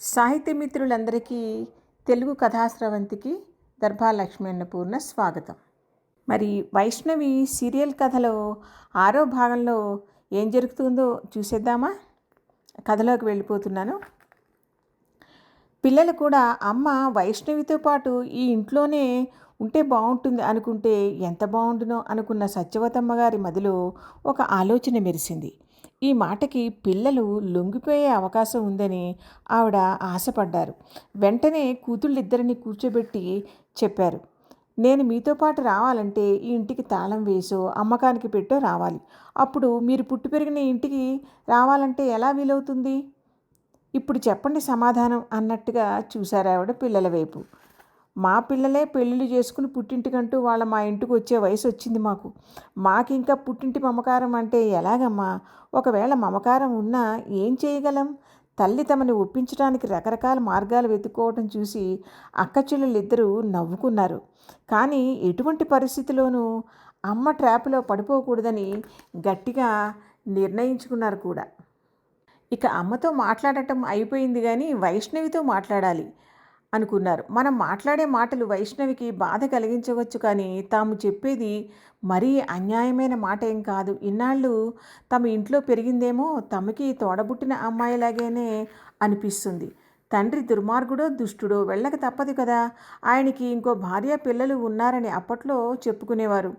సాహిత్య మిత్రులందరికీ తెలుగు కథాస్రవంతికి దర్భాలక్ష్మి అన్నపూర్ణ స్వాగతం. మరి వైష్ణవి సీరియల్ కథలో ఆరో భాగంలో ఏం జరుగుతుందో చూసేద్దామా? కథలోకి వెళ్ళిపోతున్నాను. పిల్లలు కూడా అమ్మ వైష్ణవితో పాటు ఈ ఇంట్లోనే ఉంటే బాగుంటుంది అనుకుంటే ఎంత బాగుండునో అనుకున్న సత్యవతమ్మ గారి మదిలో ఒక ఆలోచన మెరిసింది. ఈ మాటకి పిల్లలు లొంగిపోయే అవకాశం ఉందని ఆవిడ ఆశపడ్డారు. వెంటనే కూతుళ్ళిద్దరిని కూర్చోబెట్టి చెప్పారు. నేను మీతో పాటు రావాలంటే ఈ ఇంటికి తాళం వేసో అమ్మకానికి పెట్టో రావాలి. అప్పుడు మీరు పుట్టి పెరిగిన ఇంటికి రావాలంటే ఎలా వీలవుతుంది? ఇప్పుడు చెప్పండి సమాధానం అన్నట్టుగా చూశారు ఆవిడ పిల్లల వైపు. మా పిల్లలే పెళ్ళిళ్ళు చేసుకుని పుట్టింటికంటూ వాళ్ళ మా ఇంటికి వచ్చే వయసు వచ్చింది మాకు. మాకు ఇంకా పుట్టింటి మమకారం అంటే ఎలాగమ్మా? ఒకవేళ మమకారం ఉన్నా ఏం చేయగలం? తల్లి తమని ఒప్పించడానికి రకరకాల మార్గాలు వెతుక్కోవటం చూసి అక్క చెల్లెళ్ళిద్దరూ నవ్వుకున్నారు. కానీ ఎటువంటి పరిస్థితిలోనూ అమ్మ ట్రాప్లో పడిపోకూడదని గట్టిగా నిర్ణయించుకున్నారు కూడా. ఇక అమ్మతో మాట్లాడటం అయిపోయింది కానీ వైష్ణవితో మాట్లాడాలి. అనుకున్నారు. మనం మాట్లాడే మాటలు వైష్ణవికి బాధ కలిగించవచ్చు కానీ తాము చెప్పేది మరీ అన్యాయమైన మాట ఏం కాదు. ఇన్నాళ్ళు తమ ఇంట్లో పెరిగిందేమో తమకి తోడబుట్టిన అమ్మాయిలాగేనే అనిపిస్తుంది. తండ్రి దుర్మార్గుడో దుష్టుడో వెళ్ళక తప్పదు కదా. ఆయనకి ఇంకో భార్య పిల్లలు ఉన్నారని అప్పట్లో చెప్పుకునేవారు.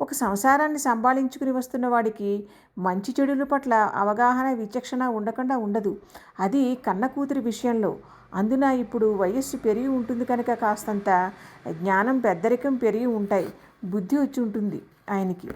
ఒక సంసారాన్ని సంభాళించుకుని వస్తున్న వాడికి మంచి చెడుల పట్ల అవగాహన విచక్షణ ఉండకుండా ఉండదు. అది కన్న కూతురి విషయంలో. అందున ఇప్పుడు వయస్సు పెరిగి ఉంటుంది కనుక కాస్తంత జ్ఞానం పెద్దరికం పెరిగి ఉంటాయి. బుద్ధి వచ్చి ఉంటుంది ఆయనకి.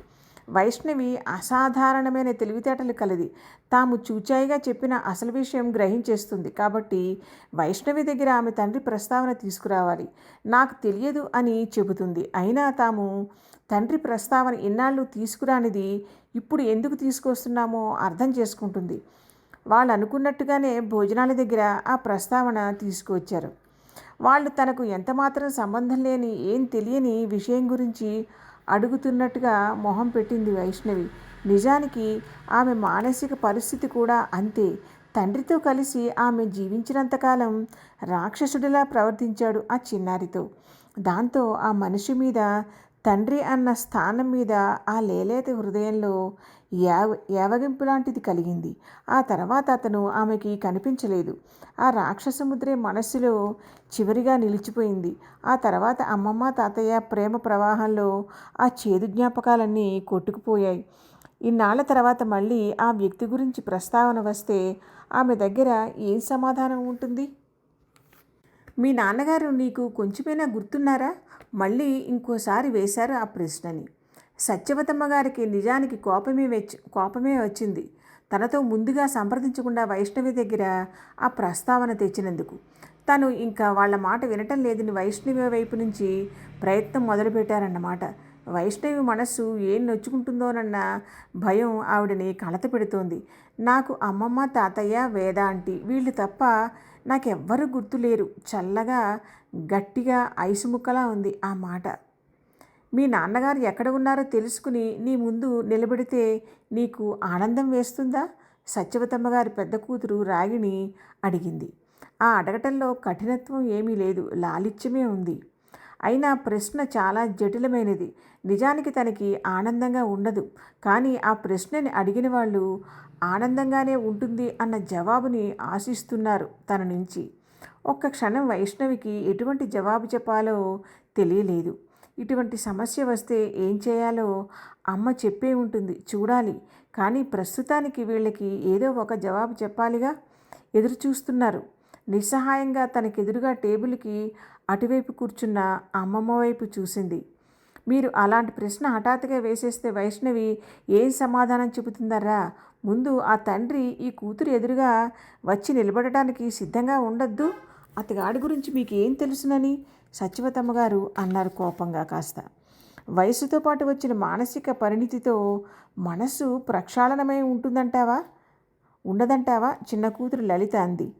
వైష్ణవి అసాధారణమైన తెలివితేటలు కలది. తాము చూచాయిగా చెప్పిన అసలు విషయం గ్రహించేస్తుంది. కాబట్టి వైష్ణవి దగ్గర ఆమె తండ్రి ప్రస్తావన తీసుకురావాలి. నాకు తెలియదు అని చెబుతుంది. అయినా తాము తండ్రి ప్రస్తావన ఇన్నాళ్ళు తీసుకురానిది ఇప్పుడు ఎందుకు తీసుకొస్తున్నామో అర్థం చేసుకుంటుంది. వాళ్ళు అనుకున్నట్టుగానే భోజనాల దగ్గర ఆ ప్రస్తావన తీసుకువచ్చారు. వాళ్ళు తనకు ఎంతమాత్రం సంబంధం లేని ఏం తెలియని విషయం గురించి అడుగుతున్నట్టుగా మొహం పెట్టింది వైష్ణవి. నిజానికి ఆమె మానసిక పరిస్థితి కూడా అంతే. తండ్రితో కలిసి ఆమె జీవించినంతకాలం రాక్షసుడిలా ప్రవర్తించాడు ఆ చిన్నారితో. దాంతో ఆ మనిషి మీద తండ్రి అన్న స్థానం మీద ఆ లేలేత హృదయంలో యావ యావగింపు లాంటిది కలిగింది. ఆ తర్వాత అతను ఆమెకి కనిపించలేదు. ఆ రాక్షసముద్రే మనస్సులో చివరిగా నిలిచిపోయింది. ఆ తర్వాత అమ్మమ్మ తాతయ్య ప్రేమ ప్రవాహంలో ఆ చేదు జ్ఞాపకాలన్నీ కొట్టుకుపోయాయి. ఇన్నాళ్ళ తర్వాత మళ్ళీ ఆ వ్యక్తి గురించి ప్రస్తావన వస్తే ఆమె దగ్గర ఏం సమాధానం ఉంటుంది? మీ నాన్నగారు నీకు కొంచెమైనా గుర్తున్నారా? మళ్ళీ ఇంకోసారి వేశారు ఆ ప్రశ్నని. సత్యవతమ్మ గారికి నిజానికి కోపమే వచ్చి కోపమే వచ్చింది. తనతో ముందుగా సంప్రదించకుండా వైష్ణవి దగ్గర ఆ ప్రస్తావన తెచ్చినందుకు. తను ఇంకా వాళ్ళ మాట వినటం లేదని వైష్ణవి వైపు నుంచి ప్రయత్నం మొదలుపెట్టారన్నమాట. వైష్ణవి మనస్సు ఏం నొచ్చుకుంటుందోనన్న భయం ఆవిడని కలత పెడుతోంది. నాకు అమ్మమ్మ తాతయ్య వేద ఆంటీ వీళ్ళు తప్ప నాకెవ్వరు గుర్తులేరు. చల్లగా గట్టిగా ఐసు ముక్కలా ఉంది ఆ మాట. మీ నాన్నగారు ఎక్కడ ఉన్నారో తెలుసుకుని నీ ముందు నిలబెడితే నీకు ఆనందం వేస్తుందా? సత్యవతమ్మ గారి పెద్ద కూతురు రాగిణి అడిగింది. ఆ అడగటంలో కఠినత్వం ఏమీ లేదు. లాలిత్యమే ఉంది. అయినా ప్రశ్న చాలా జటిలమైనది. నిజానికి తనకి ఆనందంగా ఉండదు. కానీ ఆ ప్రశ్నని అడిగిన వాళ్ళు ఆనందంగానే ఉంటుంది అన్న జవాబుని ఆశిస్తున్నారు తన నుంచి. ఒక్క క్షణం వైష్ణవికి ఎటువంటి జవాబు చెప్పాలో తెలియలేదు. ఇటువంటి సమస్య వస్తే ఏం చేయాలో అమ్మ చెప్పే ఉంటుంది. చూడాలి. కానీ ప్రస్తుతానికి వీళ్ళకి ఏదో ఒక జవాబు చెప్పాలిగా? ఎదురు చూస్తున్నారు నిస్సహాయంగా తనకెదురుగా టేబుల్కి అటువైపు కూర్చున్న అమ్మమ్మ వైపు చూసింది. మీరు అలాంటి ప్రశ్న హఠాత్తుగా వేసేస్తే వైష్ణవి ఏం సమాధానం చెబుతుందరా ముందు ఆ తండ్రి ఈ కూతురు ఎదురుగా వచ్చి నిలబడటానికి సిద్ధంగా ఉండొద్దు. అతగాడి గురించి మీకు ఏం తెలుసునని? సత్యవతమ్మ గారు అన్నారు కోపంగా కాస్త. వయసుతో పాటు వచ్చిన మానసిక పరిణితితో మనస్సు ప్రక్షాళనమై ఉంటుందంటావా? ఉండదంటావా? చిన్న కూతురు లలిత అంది.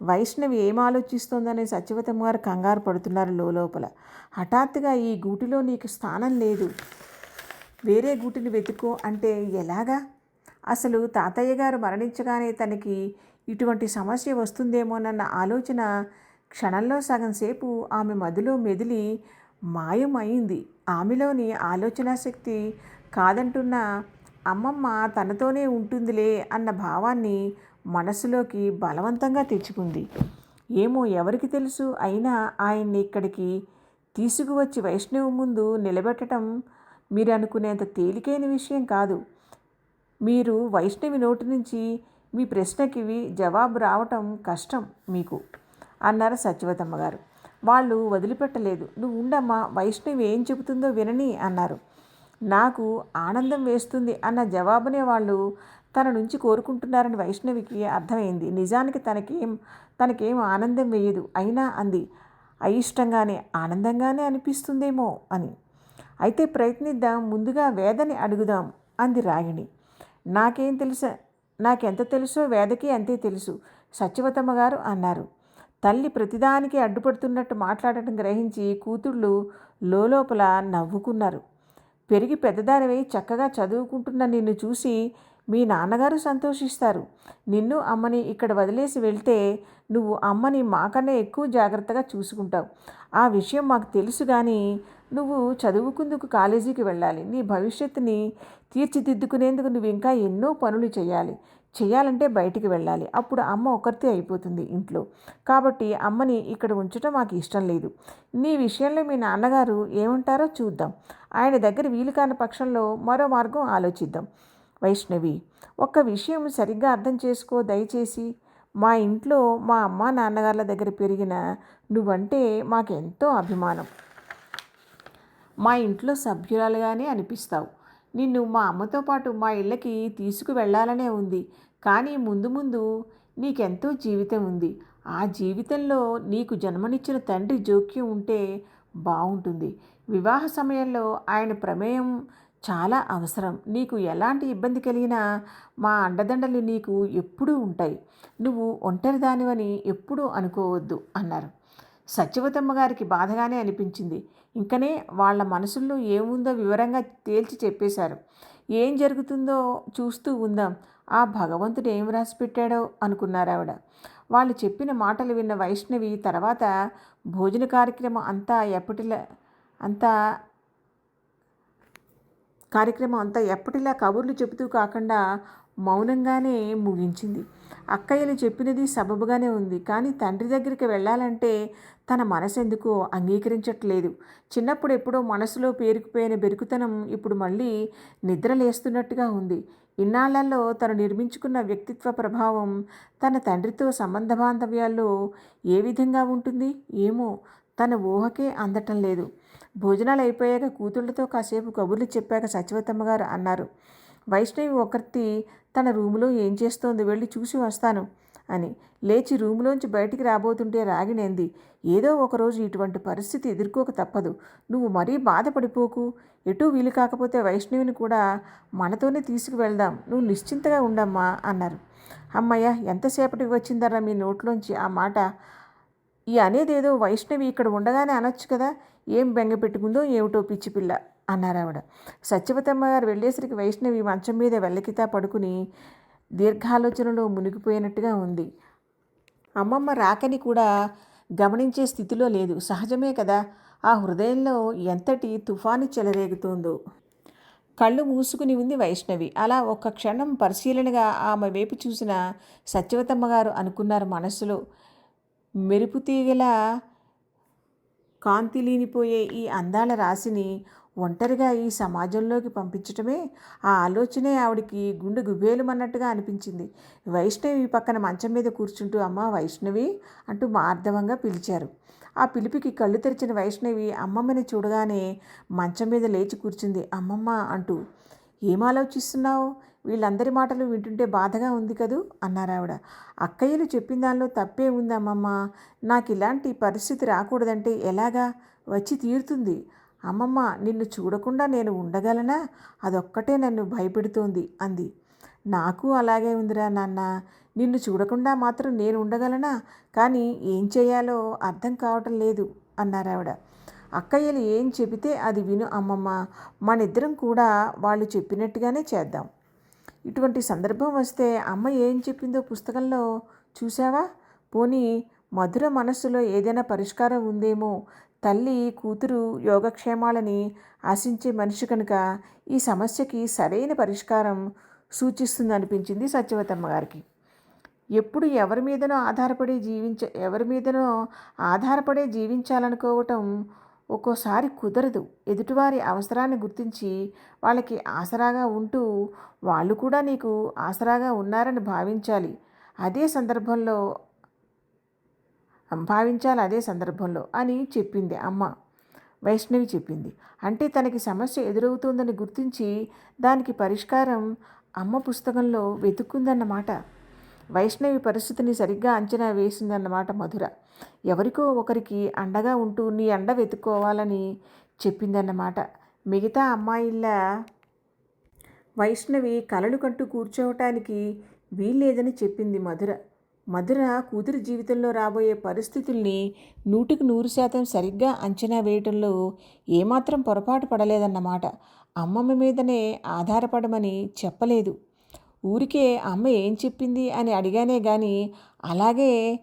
వైష్ణవి ఏం ఆలోచిస్తోందని సత్యవతమ్మ గారు కంగారు పడుతున్నారు లోపల హఠాత్తుగా ఈ గూటిలో నీకు స్థానం లేదు. వేరే గూటిని వెతుకో అంటే ఎలాగా? అసలు తాతయ్య గారు మరణించగానే తనకి ఇటువంటి సమస్య వస్తుందేమోనన్న ఆలోచన క్షణంలో సగం సేపు ఆమె మదిలో మెదిలి మాయం అయింది ఆమెలోని ఆలోచన శక్తి కాదంటున్న అమ్మమ్మ తనతోనే ఉంటుందిలే అన్న భావాన్ని మనసులోకి బలవంతంగా తెచ్చుకుంది. ఏమో ఎవరికి తెలుసు? అయినా ఆయన్ని ఇక్కడికి తీసుకువచ్చి వైష్ణవి ముందు నిలబెట్టడం మీరు అనుకునేంత తేలికైన విషయం కాదు. మీరు వైష్ణవి నోటి నుంచి మీ ప్రశ్నకి జవాబు రావటం కష్టం మీకు అన్నారు సత్యవతమ్మ గారు. వాళ్ళు వదిలిపెట్టలేదు. నువ్వు ఉండమ్మా వైష్ణవి ఏం చెబుతుందో వినని అన్నారు. నాకు ఆనందం వేస్తుంది అన్న జవాబునే వాళ్ళు తన నుంచి కోరుకుంటున్నారని వైష్ణవికి అర్థమైంది. నిజానికి తనకేం తనకేం ఆనందం వేయదు. అయినా అంది అయిష్టంగానే ఆనందంగానే అనిపిస్తుందేమో అని. అయితే ప్రయత్నిద్దాం ముందుగా వేదని అడుగుదాం అంది రాగిణి. నాకేం తెలుసా నాకెంత తెలుసో వేదకి అంతే తెలుసు సత్యవతమ్మ గారు అన్నారు. తల్లి ప్రతిదానికి అడ్డుపడుతున్నట్టు మాట్లాడటం గ్రహించి కూతుళ్ళు లోపల నవ్వుకున్నారు. పెరిగి పెద్దదానివై చక్కగా చదువుకుంటున్న నిన్ను చూసి మీ నాన్నగారు సంతోషిస్తారు. నిన్ను అమ్మని ఇక్కడ వదిలేసి వెళ్తే నువ్వు అమ్మని మాకన్నా ఎక్కువ జాగ్రత్తగా చూసుకుంటావు. ఆ విషయం మాకు తెలుసు కానీ నువ్వు చదువుకుందుకు కాలేజీకి వెళ్ళాలి. నీ భవిష్యత్తుని తీర్చిదిద్దుకునేందుకు నువ్వు ఇంకా ఎన్నో పనులు చేయాలి. చేయాలంటే బయటికి వెళ్ళాలి. అప్పుడు అమ్మ ఒకరితే అయిపోతుంది ఇంట్లో. కాబట్టి అమ్మని ఇక్కడ ఉంచడం మాకు ఇష్టం లేదు. నీ విషయంలో మీ నాన్నగారు ఏమంటారో చూద్దాం. ఆయన దగ్గర వీలు కాని పక్షంలో మరో మార్గం ఆలోచిద్దాం. వైష్ణవి ఒక్క విషయం సరిగ్గా అర్థం చేసుకో దయచేసి. మా ఇంట్లో మా అమ్మ నాన్నగారుల దగ్గర పెరిగిన నువ్వంటే మాకెంతో అభిమానం. మా ఇంట్లో సభ్యురాలుగానే అనిపిస్తావు. నిన్ను మా అమ్మతో పాటు మా ఇళ్ళకి తీసుకు వెళ్ళాలనే ఉంది. కానీ ముందు ముందు నీకెంతో జీవితం ఉంది. ఆ జీవితంలో నీకు జన్మనిచ్చిన తండ్రి జోక్యం ఉంటే బాగుంటుంది వివాహ సమయంలో ఆయన ప్రమేయం చాలా అవసరం. నీకు ఎలాంటి ఇబ్బంది కలిగినా మా అండదండలు నీకు ఎప్పుడూ ఉంటాయి. నువ్వు ఒంటరి దానివని ఎప్పుడూ అనుకోవద్దు అన్నారు. సత్యవతమ్మ గారికి బాధగానే అనిపించింది. ఇంకనే వాళ్ళ మనసుల్లో ఏముందో వివరంగా తేల్చి చెప్పేశారు. ఏం జరుగుతుందో చూస్తూ ఉందాం. ఆ భగవంతుడు ఏం రాసి పెట్టాడో అనుకున్నారు ఆవిడ వాళ్ళు చెప్పిన మాటలు విన్న వైష్ణవి తర్వాత భోజన కార్యక్రమం అంతా ఎప్పటిలా అంతా కార్యక్రమం అంతా ఎప్పటిలా కబుర్లు చెబుతూ కాకుండా మౌనంగానే ముగించింది. అక్కయ్యలు చెప్పినది సబబుగానే ఉంది. కానీ తండ్రి దగ్గరికి వెళ్ళాలంటే తన మనసు ఎందుకో అంగీకరించట్లేదు. చిన్నప్పుడు ఎప్పుడో మనసులో పేరుకుపోయిన బెరుకుతనం ఇప్పుడు మళ్ళీ నిద్రలేస్తున్నట్టుగా ఉంది. ఇన్నాళ్ళలో తను నిర్మించుకున్న వ్యక్తిత్వ ప్రభావం తన తండ్రితో సంబంధ బాంధవ్యాల్లో ఏ విధంగా ఉంటుంది? ఏమో తన ఊహకే అందటం లేదు. భోజనాలు అయిపోయాక కూతుళ్ళతో కాసేపు కబుర్లు చెప్పాక సత్యవతమ్మ గారు అన్నారు వైష్ణవి ఒకరి తన రూములో ఏం చేస్తోంది? వెళ్ళి చూసి వస్తాను అని. లేచి రూములోంచి బయటికి రాబోతుంటే రాగినేంది ఏదో ఒకరోజు ఇటువంటి పరిస్థితి ఎదుర్కోక తప్పదు. నువ్వు మరీ బాధపడిపోకు. ఎటూ వీలు కాకపోతే వైష్ణవిని కూడా మనతోనే తీసుకువెళ్దాం. నువ్వు నిశ్చింతగా ఉండమ్మా అన్నారు. అమ్మయ్య ఎంతసేపటికి వచ్చిందరా మీ నోట్లోంచి ఆ మాట? ఈ అనేదేదో వైష్ణవి ఇక్కడ ఉండగానే అనొచ్చు కదా. ఏం బెంగ పెట్టుకుందో ఏమిటో పిచ్చి పిల్ల అన్నారు ఆవిడ. సత్యవతమ్మ గారు వెళ్ళేసరికి వైష్ణవి మంచం మీద వెళ్ళకితా పడుకుని దీర్ఘాలోచనలో మునిగిపోయినట్టుగా ఉంది. అమ్మమ్మ రాకని కూడా గమనించే స్థితిలో లేదు. సహజమే కదా ఆ హృదయంలో ఎంతటి తుఫాను చెలరేగుతుందో. కళ్ళు మూసుకుని ఉంది వైష్ణవి. అలా ఒక్క క్షణం పరిశీలనగా ఆమె వైపు చూసిన సత్యవతమ్మ గారు అనుకున్నారు మనసులో. మెరుపుతీగల కాంతి లీనిపోయే ఈ అందాల రాశిని ఒంటరిగా ఈ సమాజంలోకి పంపించటమే ఆ ఆలోచనే ఆవిడికి గుండె గుబేలుమన్నట్టుగా అనిపించింది. వైష్ణవి పక్కన మంచం మీద కూర్చుంటూ అమ్మ వైష్ణవి అంటూ మార్ధవంగా పిలిచారు. ఆ పిలిపికి కళ్ళు తెరిచిన వైష్ణవి అమ్మమ్మని చూడగానే మంచం మీద లేచి కూర్చుంది. అమ్మమ్మ అంటూ ఏం ఆలోచిస్తున్నావు? వీళ్ళందరి మాటలు వింటుంటే బాధగా ఉంది కదూ? అన్నారు ఆవిడ. అక్కయ్యలు చెప్పిన దానిలో తప్పే ఉంది అమ్మమ్మ. నాకు ఇలాంటి పరిస్థితి రాకూడదంటే ఎలాగా? వచ్చి తీరుతుంది. అమ్మమ్మ నిన్ను చూడకుండా నేను ఉండగలనా? అదొక్కటే నన్ను భయపెడుతోంది అంది. నాకు అలాగే ఉందిరా నాన్న. నిన్ను చూడకుండా మాత్రం నేను ఉండగలనా? కానీ ఏం చేయాలో అర్థం కావటం లేదు అన్నారు ఆవిడ. అక్కయ్యలు ఏం చెబితే అది విను అమ్మమ్మ. మనిద్దరం కూడా వాళ్ళు చెప్పినట్టుగానే చేద్దాం. ఇటువంటి సందర్భం వస్తే అమ్మ ఏం చెప్పిందో పుస్తకంలో చూసావా పోనీ మధుర మనస్సులో ఏదైనా పరిష్కారం ఉందేమో? తల్లి కూతురు యోగక్షేమాలని ఆశించే మనిషి కనుక ఈ సమస్యకి సరైన పరిష్కారం సూచిస్తుంది అనిపించింది సత్యవతమ్మ గారికి. ఎప్పుడు ఎవరి మీదనో ఆధారపడి జీవించ ఎవరి మీదనో ఆధారపడే జీవించాలనుకోవటం ఒక్కోసారి కుదరదు. ఎదుటివారి అవసరాన్ని గుర్తించి వాళ్ళకి ఆసరాగా ఉంటూ వాళ్ళు కూడా నీకు ఆసరాగా ఉన్నారని భావించాలి. అదే సందర్భంలో భావించాలి అదే సందర్భంలో అని చెప్పింది అమ్మ. వైష్ణవి చెప్పింది. అంటే తనకి సమస్య ఎదురవుతుందని గుర్తించి దానికి పరిష్కారం అమ్మ పుస్తకంలో వెతుక్కుందన్నమాట. వైష్ణవి పరిస్థితిని సరిగ్గా అంచనా వేసిందన్నమాట మధుర. ఎవరికో ఒకరికి అండగా ఉంటూ నీ అండ వెతుక్కోవాలని చెప్పిందన్నమాట. మిగతా అమ్మాయిల వైష్ణవి కలలు కంటూ కూర్చోవటానికి వీల్లేదని చెప్పింది మధుర. మధుర కూతురు జీవితంలో రాబోయే పరిస్థితుల్ని నూటికి నూరు శాతం సరిగ్గా అంచనా వేయటంలో ఏమాత్రం పొరపాటు పడలేదన్నమాట. అమ్మమ్మ మీదనే ఆధారపడమని చెప్పలేదు. ఊరికే అమ్మ ఏం చెప్పింది అని అడిగానే కానీ అలాగే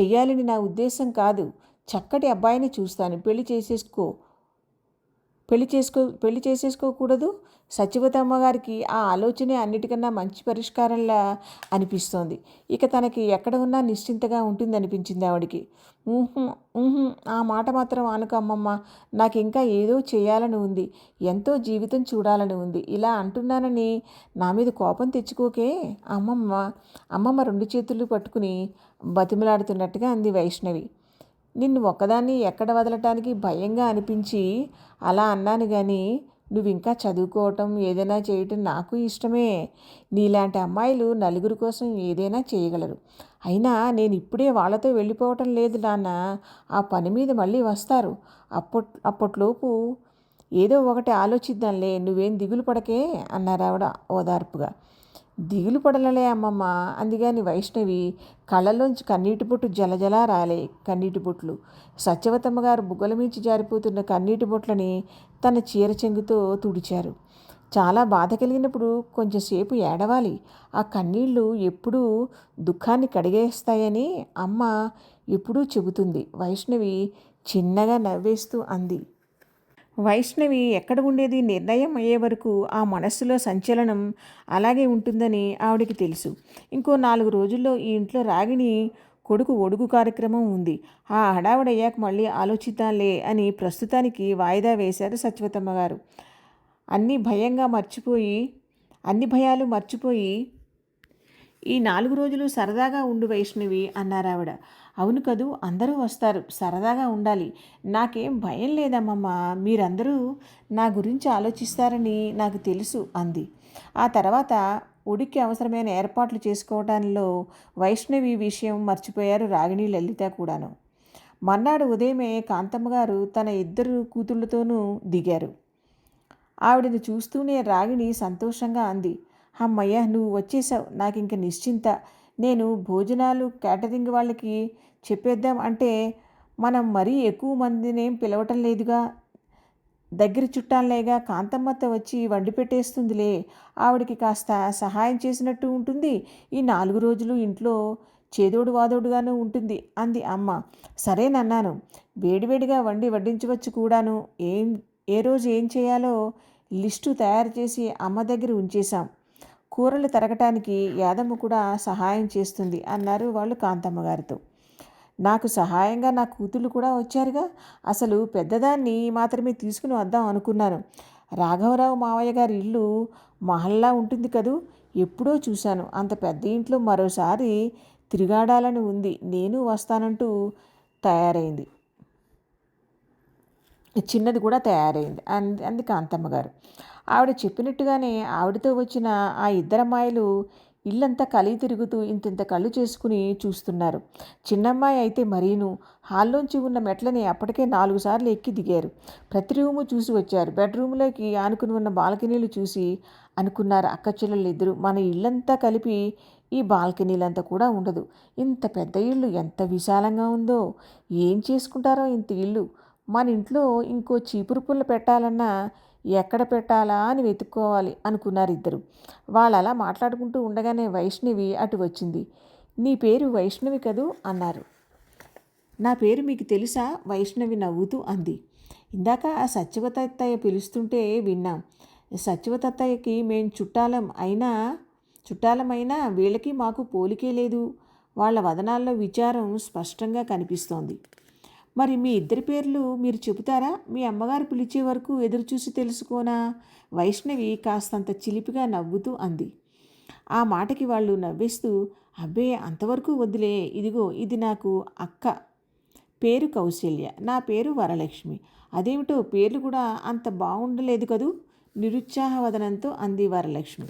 చెయ్యాలని నా ఉద్దేశం కాదు. చక్కటి అబ్బాయిని చూస్తాను. పెళ్ళి చేసేసుకో. పెళ్ళి చేసుకో పెళ్ళి చేసేసుకోకూడదు. సత్యవతమ్మ గారికి ఆ ఆలోచనే అన్నిటికన్నా మంచి పరిష్కారంలా అనిపిస్తోంది. ఇక తనకి ఎక్కడ ఉన్నా నిశ్చింతగా ఉంటుంది అనిపించింది ఆవిడికి ఆ మాట మాత్రం ఆనుకో అమ్మమ్మ నాకు ఇంకా ఏదో చేయాలని ఉంది. ఎంతో జీవితం చూడాలని ఉంది. ఇలా అంటున్నానని నా మీద కోపం తెచ్చుకోకే అమ్మమ్మ అమ్మమ్మ రెండు చేతులు పట్టుకుని బతిమలాడుతున్నట్టుగా అంది వైష్ణవి. నిన్ను ఒక్కదాన్ని ఎక్కడ వదలటానికి భయంగా అనిపించి అలా అన్నాను కానీ నువ్వు ఇంకా చదువుకోవటం ఏదైనా చేయటం నాకు ఇష్టమే. నీలాంటి అమ్మాయిలు నలుగురి కోసం ఏదైనా చేయగలరు. అయినా నేను ఇప్పుడే వాళ్ళతో వెళ్ళిపోవటం లేదు నాన్న. ఆ పని మీద మళ్ళీ వస్తారు. అప్పట్ అప్పట్లోపు ఏదో ఒకటి ఆలోచిద్దాంలే. నువ్వేం దిగులు పడకే అన్నారు ఆవిడ ఓదార్పుగా. దిగులు పడలలే అమ్మమ్మ. అందుకని వైష్ణవి కళ్ళలోంచి కన్నీటి బొట్టు జలజలా రాలే కన్నీటి బొట్లు. సత్యవతమ్మ గారు బుగ్గల మించి జారిపోతున్న కన్నీటి బొట్లని తన చీర చెంగుతో తుడిచారు. చాలా బాధ కలిగినప్పుడు కొంచెంసేపు ఏడవాలి. ఆ కన్నీళ్ళు ఎప్పుడూ దుఃఖాన్ని కడిగేస్తాయని అమ్మ ఎప్పుడూ చెబుతుంది. వైష్ణవి చిన్నగా నవ్వేస్తూ అంది. వైష్ణవి ఎక్కడ ఉండేది నిర్ణయం అయ్యే వరకు ఆ మనస్సులో సంచలనం అలాగే ఉంటుందని ఆవిడికి తెలుసు. ఇంకో నాలుగు రోజుల్లో ఈ ఇంట్లో రాగిణి కొడుకు ఒడుగు కార్యక్రమం ఉంది. ఆ హడావుడయ్యాక మళ్ళీ ఆలోచిద్దాంలే అని ప్రస్తుతానికి వాయిదా వేశారు సత్యవతమ్మ గారు. అన్ని భయంగా మర్చిపోయి అన్ని భయాలు మర్చిపోయి ఈ నాలుగు రోజులు సరదాగా ఉండు వైష్ణవి అన్నారావిడ అవును కదూ అందరూ వస్తారు సరదాగా ఉండాలి. నాకేం భయం లేదమ్మమ్మ మీరందరూ నా గురించి ఆలోచిస్తారని నాకు తెలుసు అంది. ఆ తర్వాత ఉడికి అవసరమైన ఏర్పాట్లు చేసుకోవడంలో వైష్ణవి విషయం మర్చిపోయారు రాగిణి లలిత కూడాను. మర్నాడు ఉదయమే కాంతమ్మ గారు తన ఇద్దరు కూతుళ్ళతోనూ దిగారు. ఆవిడని చూస్తూనే రాగిణి సంతోషంగా అంది. అమ్మయ్య నువ్వు వచ్చేసావు నాకు ఇంక నిశ్చింత. నేను భోజనాలు క్యాటరింగ్ వాళ్ళకి చెప్పేద్దాం అంటే మనం మరీ ఎక్కువ మందినేం పిలవటం లేదుగా. దగ్గర చుట్టాలేగా కాంతమ్మత వచ్చి వండి పెట్టేస్తుందిలే. ఆవిడికి కాస్త సహాయం చేసినట్టు ఉంటుంది. ఈ నాలుగు రోజులు ఇంట్లో చేదోడు వాదోడుగాను ఉంటుంది అంది అమ్మ. సరేనన్నాను వేడివేడిగా వండి వడ్డించవచ్చు కూడాను. ఏం ఏ రోజు ఏం చేయాలో లిస్టు తయారు చేసి అమ్మ దగ్గర ఉంచేశాం. కూరలు తరగటానికి యాదమ్మ కూడా సహాయం చేస్తుంది అన్నారు వాళ్ళు కాంతమ్మ గారితో. నాకు సహాయంగా నా కూతుళ్ళు కూడా వచ్చారుగా. అసలు పెద్దదాన్ని మాత్రమే తీసుకుని వద్దాం అనుకున్నాను. రాఘవరావు మావయ్య గారి ఇల్లు మహల్లా ఉంటుంది కదూ? ఎప్పుడో చూశాను. అంత పెద్ద ఇంట్లో మరోసారి తిరిగాడాలని ఉంది. నేను వస్తానంటూ తయారైంది. చిన్నది కూడా తయారైంది. అంది అంది కాంతమ్మ గారు. ఆవిడ చెప్పినట్టుగానే ఆవిడతో వచ్చిన ఆ ఇద్దరమ్మాయిలు ఇల్లంతా కలిగి తిరుగుతూ ఇంతింత కళ్ళు చేసుకుని చూస్తున్నారు. చిన్నమ్మాయి అయితే మరీను. హాల్లోంచి ఉన్న మెట్లని అప్పటికే నాలుగు సార్లు ఎక్కి దిగారు. ప్రతి రూము చూసి వచ్చారు. బెడ్రూమ్లోకి ఆనుకుని ఉన్న బాల్కనీలు చూసి అనుకున్నారు అక్క చెల్లెళ్ళు ఇద్దరు. మన ఇల్లంతా కలిపి ఈ బాల్కనీలంతా కూడా ఉండదు. ఇంత పెద్ద ఇల్లు ఎంత విశాలంగా ఉందో. ఏం చేసుకుంటారో ఇంత ఇల్లు. మన ఇంట్లో ఇంకో చీపురు పుల్ల పెట్టాలన్నా ఎక్కడ పెట్టాలా అని వెతుక్కోవాలి అనుకున్నారు ఇద్దరు. వాళ్ళు అలా మాట్లాడుకుంటూ ఉండగానే వైష్ణవి అటు వచ్చింది. నీ పేరు వైష్ణవి కదూ? అన్నారు. నా పేరు మీకు తెలుసా? వైష్ణవి నవ్వుతూ అంది. ఇందాక ఆ సత్యవతత్తయ్య పిలుస్తుంటే విన్నాం. సత్యవతత్తయ్యకి మేం చుట్టాలం అయినా చుట్టాలమైనా వీళ్ళకి మాకు పోలికే లేదు. వాళ్ళ వదనాల్లో విచారం స్పష్టంగా కనిపిస్తోంది. మరి మీ ఇద్దరి పేర్లు మీరు చెబుతారా? మీ అమ్మగారు పిలిచే వరకు ఎదురు చూసి తెలుసుకోనా? వైష్ణవి కాస్తంత చిలిపిగా నవ్వుతూ అంది. ఆ మాటకి వాళ్ళు నవ్వేస్తూ అబ్బే అంతవరకు వద్దులే. ఇదిగో ఇది నాకు అక్క. పేరు కౌశల్య. నా పేరు వరలక్ష్మి. అదేమిటో పేర్లు కూడా అంత బాగుండలేదు కదూ? నిరుత్సాహవదనంతో అంది వరలక్ష్మి.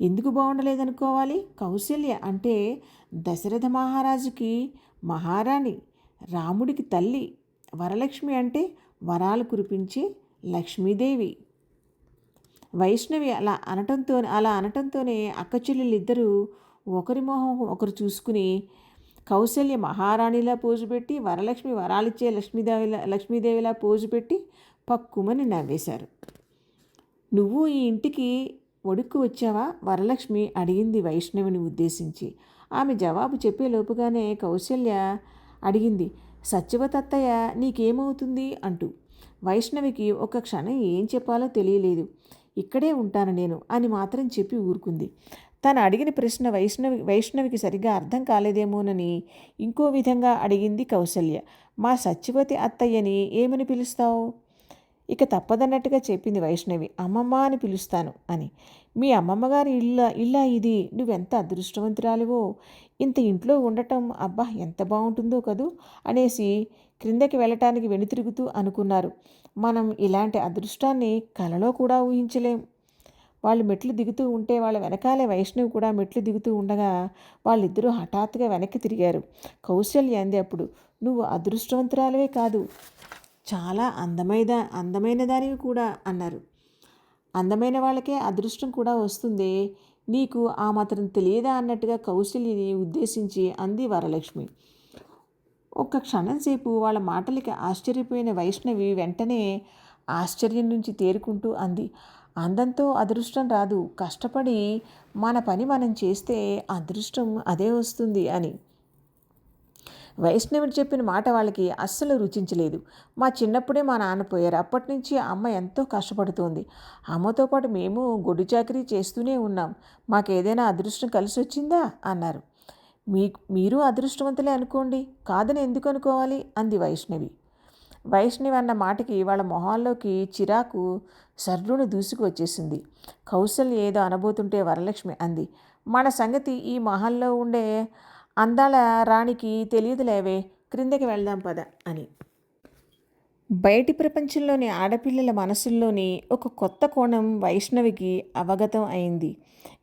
ఎందుకు బాగుండలేదనుకోవాలి? కౌశల్య అంటే దశరథ మహారాజుకి మహారాణి. రాముడికి తల్లి వరలక్ష్మి అంటే వరాలు కురిపించే లక్ష్మీదేవి. వైష్ణవి అలా అనటంతో అలా అనటంతోనే అక్క చెల్లెళ్ళిద్దరూ ఒకరి మొహం ఒకరు చూసుకుని కౌశల్య మహారాణిలా పోజు పెట్టి వరలక్ష్మి వరాలిచ్చే లక్ష్మీదేవిలా లక్ష్మీదేవిలా పోజు పెట్టి పక్కుమని నవ్వేశారు. నువ్వు ఈ ఇంటికి ఒడుక్కు వచ్చావా? వరలక్ష్మి అడిగింది వైష్ణవిని ఉద్దేశించి. ఆమె జవాబు చెప్పే లోపుగానే కౌశల్య అడిగింది. సత్యవతత్తయ్య నీకేమవుతుంది? అంటూ. వైష్ణవికి ఒక క్షణం ఏం చెప్పాలో తెలియలేదు. ఇక్కడే ఉంటాను నేను అని మాత్రం చెప్పి ఊరుకుంది. తను అడిగిన ప్రశ్న వైష్ణవి వైష్ణవికి సరిగ్గా అర్థం కాలేదేమోనని ఇంకో విధంగా అడిగింది కౌసల్య. మా సత్యవతి అత్తయ్యని ఏమని పిలుస్తావు? ఇక తప్పదన్నట్టుగా చెప్పింది వైష్ణవి. అమ్మమ్మ అని పిలుస్తాను అని. మీ అమ్మమ్మగారి ఇళ్ళ ఇల్లా ఇది. నువ్వెంత అదృష్టవంతురాలివో? ఇంత ఇంట్లో ఉండటం అబ్బా ఎంత బాగుంటుందో కదూ? అనేసి క్రిందకి వెళ్ళటానికి వెనుతిరుగుతూ అనుకున్నారు. మనం ఇలాంటి అదృష్టాన్ని కలలో కూడా ఊహించలేం. వాళ్ళు మెట్లు దిగుతూ ఉంటే వాళ్ళ వెనకాలే వైష్ణవి కూడా మెట్లు దిగుతూ ఉండగా వాళ్ళిద్దరూ హఠాత్తుగా వెనక్కి తిరిగారు. కౌశల్య అంది అప్పుడు నువ్వు అదృష్టవంతురాలవే కాదు. చాలా అందమైన అందమైన దానివి కూడా అన్నారు. అందమైన వాళ్ళకే అదృష్టం కూడా వస్తుంది. నీకు ఆ మాత్రం తెలియదా అన్నట్టుగా కౌశల్యని ఉద్దేశించి అంది వరలక్ష్మి. ఒక్క క్షణం సేపు వాళ్ళ మాటలకి ఆశ్చర్యపోయిన వైష్ణవి వెంటనే ఆశ్చర్యం నుంచి తేరుకుంటూ అంది. అందంతో అదృష్టం రాదు. కష్టపడి మన పని మనం చేస్తే అదృష్టం అదే వస్తుంది అని. వైష్ణవుడు చెప్పిన మాట వాళ్ళకి అస్సలు రుచించలేదు. మా చిన్నప్పుడే మా నాన్న పోయారు. అప్పటి నుంచి అమ్మ ఎంతో కష్టపడుతోంది. అమ్మతో పాటు మేము గొడ్డు చాకరీ చేస్తూనే ఉన్నాం. మాకేదైనా అదృష్టం కలిసి వచ్చిందా? అన్నారు. మీ మీరు అదృష్టవంతులే అనుకోండి. కాదని ఎందుకు అనుకోవాలి? అంది వైష్ణవి. వైష్ణవి అన్న మాటకి వాళ్ళ మొహాల్లోకి చిరాకు సర్రును దూసుకు వచ్చేసింది. కౌశల్య ఏదో అనబోతుంటే వరలక్ష్మి అంది. మన సంగతి ఈ మహల్లో ఉండే అందాల రాణికి తెలియదులేవే క్రిందకి వెళ్దాం పద అని. బయటి ప్రపంచంలోని ఆడపిల్లల మనసుల్లోని ఒక కొత్త కోణం వైష్ణవికి అవగతం అయింది.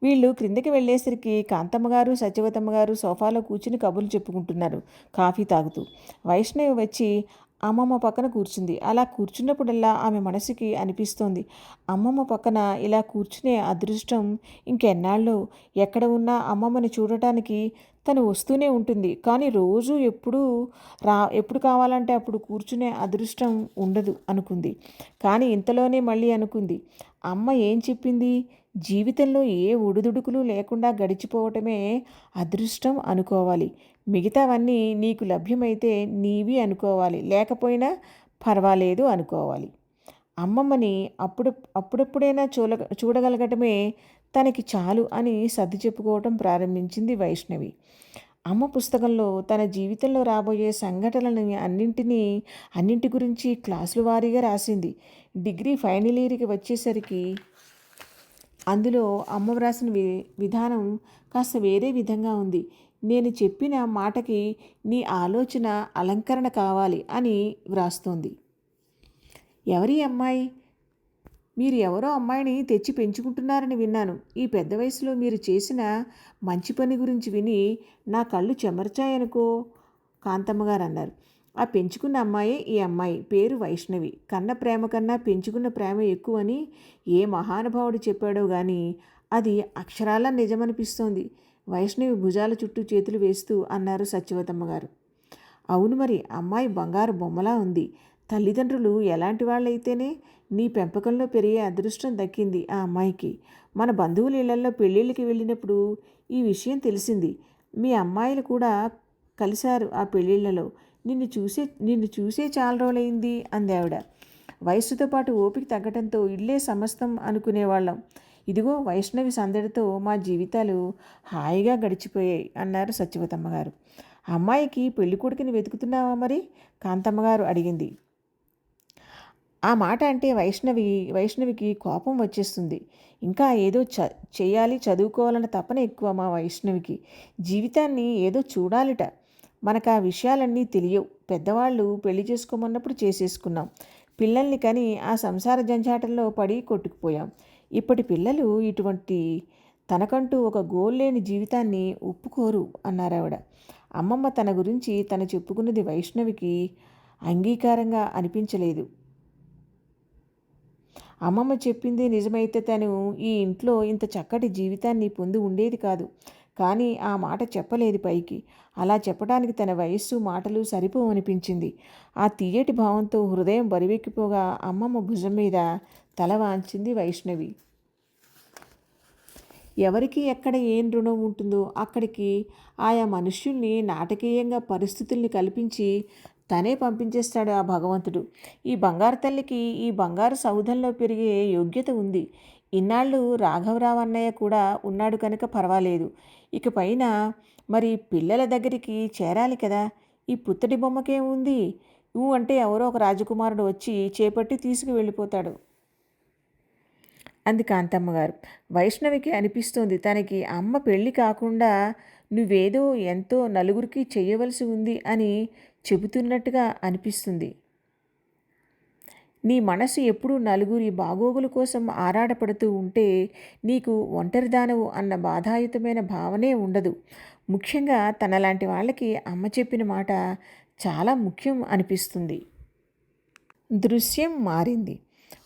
వీళ్ళు క్రిందకి వెళ్ళేసరికి కాంతమ్మ గారు సత్యవతమ్మ గారు సోఫాలో కూర్చుని కబుర్లు చెప్పుకుంటున్నారు కాఫీ తాగుతూ. వైష్ణవి వచ్చి అమ్మమ్మ పక్కన కూర్చుంది. అలా కూర్చున్నప్పుడల్లా ఆమె మనసుకి అనిపిస్తోంది. అమ్మమ్మ పక్కన ఇలా కూర్చునే అదృష్టం ఇంకెన్నాళ్ళు ఎక్కడ ఉన్నా అమ్మమ్మని చూడటానికి తను వస్తూనే ఉంటుంది. కానీ రోజు ఎప్పుడు రా ఎప్పుడు కావాలంటే అప్పుడు కూర్చునే అదృష్టం ఉండదు అనుకుంది. కానీ ఇంతలోనే మళ్ళీ అనుకుంది. అమ్మ ఏం చెప్పింది? జీవితంలో ఏ ఒడిదుడుకులు లేకుండా గడిచిపోవటమే అదృష్టం అనుకోవాలి. మిగతావన్నీ నీకు లభ్యమైతే నీవి అనుకోవాలి. లేకపోయినా పర్వాలేదు అనుకోవాలి. అమ్మమ్మని అప్పుడు అప్పుడప్పుడైనా చూడ చూడగలగటమే తనకి చాలు అని సర్ది చెప్పుకోవటం ప్రారంభించింది వైష్ణవి. అమ్మ పుస్తకంలో తన జీవితంలో రాబోయే సంఘటనలని అన్నింటినీ అన్నింటి గురించి క్లాసుల వారీగా రాసింది. డిగ్రీ ఫైనల్ ఇయర్కి వచ్చేసరికి అందులో అమ్మ వ్రాసిన వి విధానం కాస్త వేరే విధంగా ఉంది. నేను చెప్పిన మాటకి నీ ఆలోచన అలంకరణ కావాలి అని వ్రాస్తోంది. ఎవరి అమ్మాయి? మీరు ఎవరో అమ్మాయిని తెచ్చి పెంచుకుంటున్నారని విన్నాను. ఈ పెద్ద వయసులో మీరు చేసిన మంచి పని గురించి విని నా కళ్ళు చెమర్చాయనుకో? కాంతమ్మ గారు అన్నారు. ఆ పెంచుకున్న అమ్మాయే ఈ అమ్మాయి. పేరు వైష్ణవి. కన్న ప్రేమ కన్నా పెంచుకున్న ప్రేమ ఎక్కువని ఏ మహానుభావుడు చెప్పాడో కానీ అది అక్షరాల నిజమనిపిస్తోంది. వైష్ణవి భుజాల చుట్టూ చేతులు వేస్తూ అన్నారు సత్యవతమ్మ గారు. అవును మరి అమ్మాయి బంగారు బొమ్మలా ఉంది. తల్లిదండ్రులు ఎలాంటి వాళ్ళైతేనే నీ పెంపకంలో పెరిగే అదృష్టం దక్కింది ఆ అమ్మాయికి. మన బంధువుల ఇళ్ళలో పెళ్ళిళ్ళకి వెళ్ళినప్పుడు ఈ విషయం తెలిసింది. మీ అమ్మాయిలు కూడా కలిశారు ఆ పెళ్ళిళ్ళలో. నిన్ను చూసే నిన్ను చూసే చాలా రోజులైంది అంది ఆవిడ. వయస్సుతో పాటు ఓపిక తగ్గడంతో ఇల్లే సమస్తం అనుకునేవాళ్ళం. ఇదిగో వైష్ణవి సందడితో మా జీవితాలు హాయిగా గడిచిపోయాయి అన్నారు సత్యవతమ్మ గారు అమ్మాయికి పెళ్ళి కొడుకుని వెతుకుతున్నావా మరి? కాంతమ్మ గారు అడిగింది. ఆ మాట అంటే వైష్ణవి వైష్ణవికి కోపం వచ్చేస్తుంది. ఇంకా ఏదో చ చేయాలి చదువుకోవాలన్న తపన ఎక్కువ మా వైష్ణవికి. జీవితాన్ని ఏదో చూడాలిట. మనకు ఆ విషయాలన్నీ తెలియవు. పెద్దవాళ్ళు పెళ్ళి చేసుకోమన్నప్పుడు చేసేసుకున్నాం. పిల్లల్ని కని ఆ సంసార జంజాటంలో పడి కొట్టుకుపోయాం. ఇప్పటి పిల్లలు ఇటువంటి తనకంటూ ఒక గోల్ లేని జీవితాన్ని ఒప్పుకోరు అన్నారావిడ అమ్మమ్మ తన గురించి తను చెప్పుకున్నది వైష్ణవికి అంగీకారంగా అనిపించలేదు. అమ్మమ్మ చెప్పింది నిజమైతే తను ఈ ఇంట్లో ఇంత చక్కటి జీవితాన్ని పొంది ఉండేది కాదు. కానీ ఆ మాట చెప్పలేదు పైకి. అలా చెప్పడానికి తన వయస్సు మాటలు సరిపోవనిపించింది ఆ తీయటి భావంతో హృదయం బరివెక్కిపోగా అమ్మమ్మ భుజం మీద తల వాంచింది వైష్ణవి. ఎవరికి ఎక్కడ ఏం రుణం ఉంటుందో అక్కడికి ఆయా మనుష్యుల్ని నాటకీయంగా పరిస్థితుల్ని కల్పించి తనే పంపించేస్తాడు ఆ భగవంతుడు. ఈ బంగారు తల్లికి ఈ బంగారు సౌధంలో పెరిగే యోగ్యత ఉంది. ఇన్నాళ్ళు రాఘవరావు అన్నయ్య కూడా ఉన్నాడు కనుక పర్వాలేదు. ఇకపైన మరి పిల్లల దగ్గరికి చేరాలి కదా. ఈ పుత్తడి బొమ్మకేముంది ఊ అంటే ఎవరో ఒక రాజకుమారుడు వచ్చి చేపట్టి తీసుకువెళ్ళిపోతాడు అంది కాంతమ్మ గారు వైష్ణవికి అనిపిస్తోంది. తనకి అమ్మ పెళ్ళి కాకుండా నువ్వేదో ఎంతో నలుగురికి చేయవలసి ఉంది అని చెబుతున్నట్టుగా అనిపిస్తుంది. నీ మనసు ఎప్పుడూ నలుగురి బాగోగుల కోసం ఆరాటపడుతూ ఉంటే నీకు ఒంటరిదానవు అన్న బాధాయుతమైన భావనే ఉండదు. ముఖ్యంగా తనలాంటి వాళ్ళకి అమ్మ చెప్పిన మాట చాలా ముఖ్యం అనిపిస్తుంది. దృశ్యం మారింది.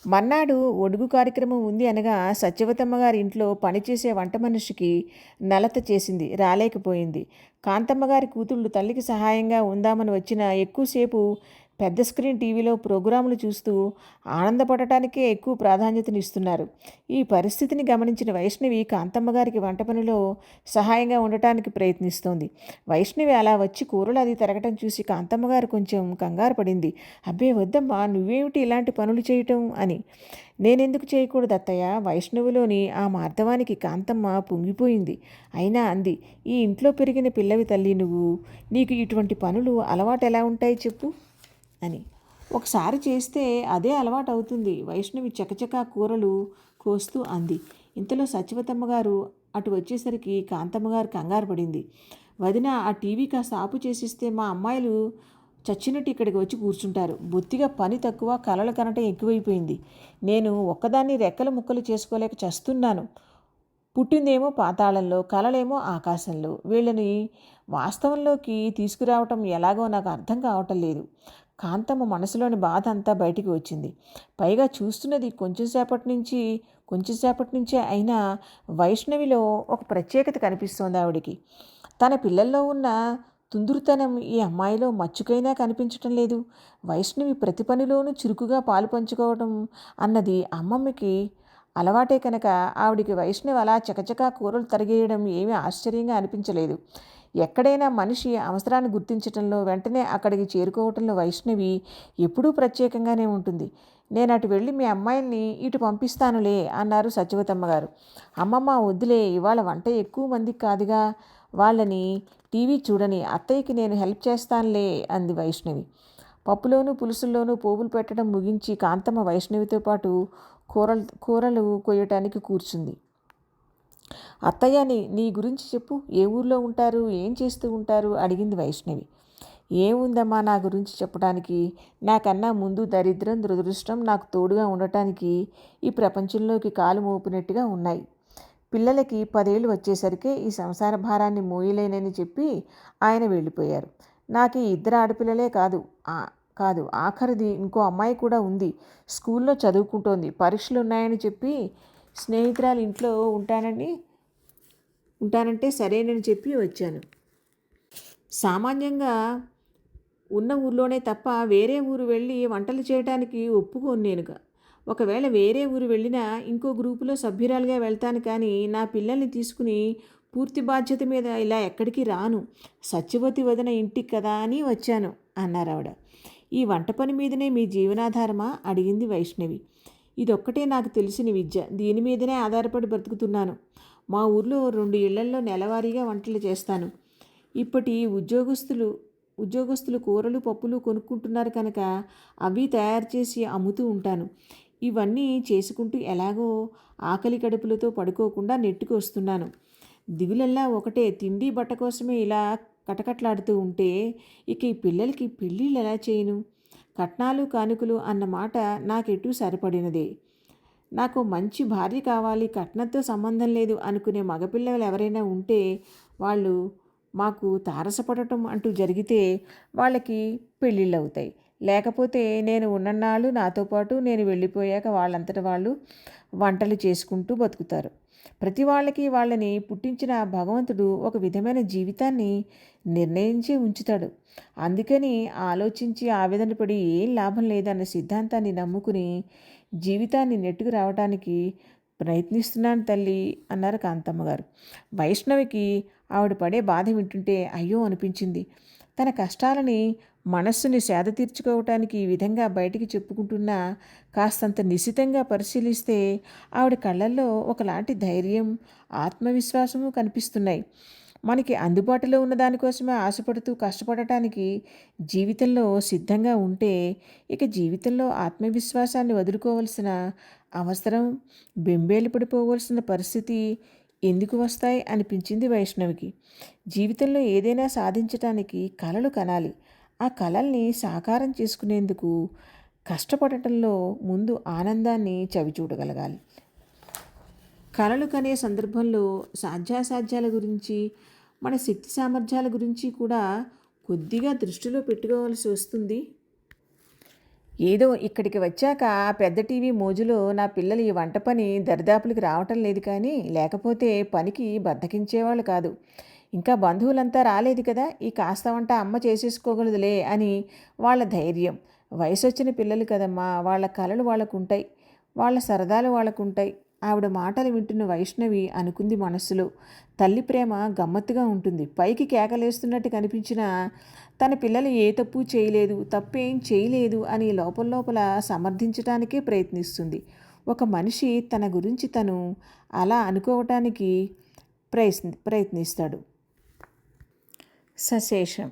మన్నాడు ఒడుగు కార్యక్రమం ఉంది అనగా సత్యవతమ్మ గారి ఇంట్లో పనిచేసే వంట మనిషికి నలత చేసింది రాలేకపోయింది. కాంతమ్మ గారి కూతుళ్ళు తల్లికి సహాయంగా ఉందామని వచ్చిన ఎక్కువసేపు పెద్ద స్క్రీన్ టీవీలో ప్రోగ్రాములు చూస్తూ ఆనందపడటానికే ఎక్కువ ప్రాధాన్యతనిస్తున్నారు ఈ పరిస్థితిని గమనించిన వైష్ణవి కాంతమ్మ గారికి వంట పనిలో సహాయంగా ఉండటానికి ప్రయత్నిస్తోంది. వైష్ణవి అలా వచ్చి కూరలు అది తిరగటం చూసి కాంతమ్మ గారు కొంచెం కంగారు పడింది. అబ్బే వద్దమ్మా నువ్వేమిటి ఇలాంటి పనులు చేయటం అని. నేనెందుకు చేయకూడదు అత్తయ్య? వైష్ణవిలోని ఆ మార్ధవానికి కాంతమ్మ పొంగిపోయింది. అయినా అంది ఈ ఇంట్లో పెరిగిన పిల్లవి తల్లి నువ్వు నీకు ఇటువంటి పనులు అలవాటు ఎలా ఉంటాయి చెప్పు. అని. ఒకసారి చేస్తే అదే అలవాటు అవుతుంది వైష్ణవి చకచకా కూరలు కోస్తూ అంది. ఇంతలో సచివతమ్మ గారు అటు వచ్చేసరికి కాంతమ్మ గారు కంగారు పడింది. వదిన ఆ టీవీ కాస్త ఆపు చేసిస్తే మా అమ్మాయిలు చచ్చినట్టు ఇక్కడికి వచ్చి కూర్చుంటారు. బొత్తిగా పని తక్కువ కలలు కనటం ఎక్కువైపోయింది. నేను ఒక్కదాన్ని రెక్కల ముక్కలు చేసుకోలేక చస్తున్నాను. పుట్టిందేమో పాతాళంలో కలలేమో ఆకాశంలో. వీళ్ళని వాస్తవంలోకి తీసుకురావటం ఎలాగో నాకు అర్థం కావటం లేదు. కాంతమ్మ మనసులోని బాధ అంతా బయటికి వచ్చింది. పైగా చూస్తున్నది కొంచెం సేపటి నుంచి కొంచెంసేపటి నుంచే అయినా వైష్ణవిలో ఒక ప్రత్యేకత కనిపిస్తోంది ఆవిడికి. తన పిల్లల్లో ఉన్న తుందురుతనం ఈ అమ్మాయిలో మచ్చుకైనా కనిపించటం లేదు. వైష్ణవి ప్రతి పనిలోనూ చురుకుగా పాలు పంచుకోవడం అన్నది అమ్మమ్మకి అలవాటే కనుక ఆవిడికి వైష్ణవి అలా చకచకా కూరలు తరిగేయడం ఏమీ ఆశ్చర్యంగా అనిపించలేదు. ఎక్కడైనా మనిషి అవసరాన్ని గుర్తించటంలో వెంటనే అక్కడికి చేరుకోవటంలో వైష్ణవి ఎప్పుడూ ప్రత్యేకంగానే ఉంటుంది. నేను అటు వెళ్ళి మీ అమ్మాయిల్ని ఇటు పంపిస్తానులే అన్నారు సత్యవతమ్మ గారు. అమ్మమ్మ వద్దులే ఇవాళ వంట ఎక్కువ మందికి కాదుగా వాళ్ళని టీవీ చూడని అత్తయ్యకి నేను హెల్ప్ చేస్తానులే అంది వైష్ణవి. పప్పులోనూ పులుసుల్లోనూ పోగులు పెట్టడం ముగించి కాంతమ్మ వైష్ణవితో పాటు కూరలు కూరలు కొయ్యటానికి కూర్చుంది. అత్తయ్య నీ నీ గురించి చెప్పు. ఏ ఊర్లో ఉంటారు? ఏం చేస్తూ ఉంటారు? అడిగింది వైష్ణవి. ఏముందమ్మా నా గురించి చెప్పడానికి నాకన్నా ముందు దరిద్రం దురదృష్టం నాకు తోడుగా ఉండటానికి ఈ ప్రపంచంలోకి కాలు మోపినట్టుగా ఉన్నాయి. పిల్లలకి పదేళ్ళు వచ్చేసరికి ఈ సంసార భారాన్ని మోయలేనని చెప్పి ఆయన వెళ్ళిపోయారు. నాకు ఈ ఇద్దరు ఆడపిల్లలే కాదు. కాదు ఆఖరిది ఇంకో అమ్మాయి కూడా ఉంది. స్కూల్లో చదువుకుంటోంది. పరీక్షలు ఉన్నాయని చెప్పి స్నేహితురాలు ఇంట్లో ఉంటానని ఉంటానంటే సరేనని చెప్పి వచ్చాను. సామాన్యంగా ఉన్న ఊర్లోనే తప్ప వేరే ఊరు వెళ్ళి వంటలు చేయడానికి ఒప్పుకోను నేనుగా. ఒకవేళ వేరే ఊరు వెళ్ళినా ఇంకో గ్రూపులో సభ్యురాలుగా వెళ్తాను కానీ నా పిల్లల్ని తీసుకుని పూర్తి బాధ్యత మీద ఇలా ఎక్కడికి రాను. సత్యవతి వదిన ఇంటికి కదా అని వచ్చాను అన్నారు ఆవిడ ఈ వంట పని మీదనే మీ జీవనాధారమా? అడిగింది వైష్ణవి. ఇదొక్కటే నాకు తెలిసిన విద్య. దీని మీదనే ఆధారపడి బ్రతుకుతున్నాను. మా ఊర్లో రెండు ఇళ్ళల్లో నెలవారీగా వంటలు చేస్తాను. ఇప్పటి ఉద్యోగస్తులు ఉద్యోగస్తులు కూరలు పప్పులు కొనుక్కుంటున్నారు కనుక అవి తయారు చేసి అమ్ముతూ ఉంటాను. ఇవన్నీ చేసుకుంటూ ఎలాగో ఆకలి కడుపులతో పడుకోకుండా నెట్టుకొస్తున్నాను దిగులల్లా ఒకటే తిండి బట్ట కోసమే ఇలా కటకట్లాడుతూ ఉంటే ఇక ఈ పిల్లలకి పెళ్ళిళ్ళు ఎలా చేయను? కట్నాలు కానుకలు అన్న మాట నాకెటూ సరిపడినదే. నాకు మంచి భార్య కావాలి కట్నంతో సంబంధం లేదు అనుకునే మగపిల్లలు ఎవరైనా ఉంటే వాళ్ళు మాకు తారసపడటం అంటూ జరిగితే వాళ్ళకి పెళ్ళిళ్ళు అవుతాయి లేకపోతే నేను ఉన్నన్నాళ్ళు నాతో పాటు నేను వెళ్ళిపోయాక వాళ్ళంతట వాళ్ళు వంటలు చేసుకుంటూ బతుకుతారు. ప్రతి వాళ్ళకి వాళ్ళని పుట్టించిన భగవంతుడు ఒక విధమైన జీవితాన్ని నిర్ణయించి ఉంచుతాడు. అందుకని ఆలోచించి ఆవేదన పడి ఏం లాభం లేదన్న సిద్ధాంతాన్ని నమ్ముకుని జీవితాన్ని నెట్టుకు రావడానికి ప్రయత్నిస్తున్నాను తల్లి అన్నారు కాంతమ్మ గారు వైష్ణవికి ఆవిడ పడే బాధ వింటుంటే అయ్యో అనిపించింది. తన కష్టాలని మనస్సుని సేద తీర్చుకోవటానికి ఈ విధంగా బయటికి చెప్పుకుంటున్నా కాస్తంత నిశితంగా పరిశీలిస్తే ఆవిడ కళ్ళల్లో ఒకలాంటి ధైర్యం ఆత్మవిశ్వాసము కనిపిస్తున్నాయి. మనకి అందుబాటులో ఉన్న దానికోసమే ఆశపడుతూ కష్టపడటానికి జీవితంలో సిద్ధంగా ఉంటే ఇక జీవితంలో ఆత్మవిశ్వాసాన్ని వదులుకోవలసిన అవసరం బెంబేలు పడిపోవలసిన పరిస్థితి ఎందుకు వస్తాయి అనిపించింది వైష్ణవికి. జీవితంలో ఏదైనా సాధించటానికి కళలు కనాలి. ఆ కలల్ని సాకారం చేసుకునేందుకు కష్టపడటంలో ముందు ఆనందాన్ని చవి చూడగలగాలి కళలు కనే సందర్భంలో సాధ్యాసాధ్యాల గురించి మన శక్తి సామర్థ్యాల గురించి కూడా కొద్దిగా దృష్టిలో పెట్టుకోవాల్సి వస్తుంది. ఏదో ఇక్కడికి వచ్చాక పెద్ద టీవీ మోజులో నా పిల్లలు ఈ వంట పని దరిదాపులకి రావటం లేదు కానీ లేకపోతే పనికి బద్దకించేవాళ్ళు కాదు. ఇంకా బంధువులంతా రాలేదు కదా ఈ కాస్త వంట అమ్మ చేసేసుకోగలదులే అని వాళ్ళ ధైర్యం. వయసు వచ్చిన పిల్లలు కదమ్మా వాళ్ళ కళలు వాళ్ళకుంటాయి. వాళ్ళ సరదాలు వాళ్ళకుంటాయి. ఆవిడ మాటలు వింటున్న వైష్ణవి అనుకుంది మనస్సులో. తల్లి ప్రేమ గమ్మత్తుగా ఉంటుంది. పైకి కేకలేస్తున్నట్టు కనిపించిన తన పిల్లలు ఏ తప్పు చేయలేదు తప్పేం చేయలేదు అని లోపల లోపల సమర్థించడానికే ప్రయత్నిస్తుంది. ఒక మనిషి తన గురించి తను అలా అనుకోవటానికి ప్రయత్ని ప్రయత్నిస్తాడు. సశేషం.